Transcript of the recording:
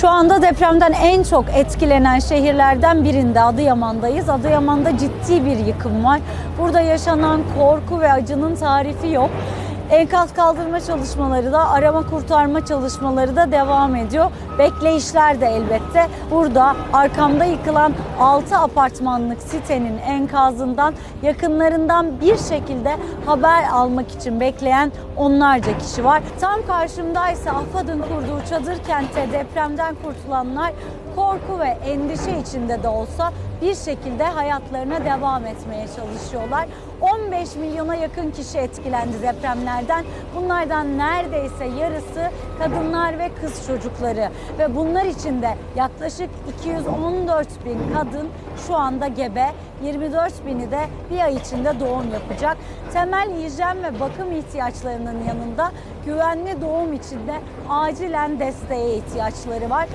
Şu anda depremden en çok etkilenen şehirlerden birinde Adıyaman'dayız. Adıyaman'da ciddi bir yıkım var. Burada yaşanan korku ve acının tarifi yok. Enkaz kaldırma çalışmaları da arama kurtarma çalışmaları da devam ediyor. Bekleyişler de elbette. Burada arkamda yıkılan 6 apartmanlık sitenin enkazından yakınlarından bir şekilde haber almak için bekleyen onlarca kişi var. Tam karşımda ise AFAD'ın kurduğu çadır kentte depremden kurtulanlar korku ve endişe içinde de olsa bir şekilde hayatlarına devam etmeye çalışıyorlar. 15 milyona yakın kişi etkilendi depremlerden. Bunlardan neredeyse yarısı kadınlar ve kız çocukları ve bunlar içinde yaklaşık 214 bin kadın şu anda gebe, 24 bini de bir ay içinde doğum yapacak. Temel hijyen ve bakım ihtiyaçlarının yanında güvenli doğum için de acilen desteğe ihtiyaçları var.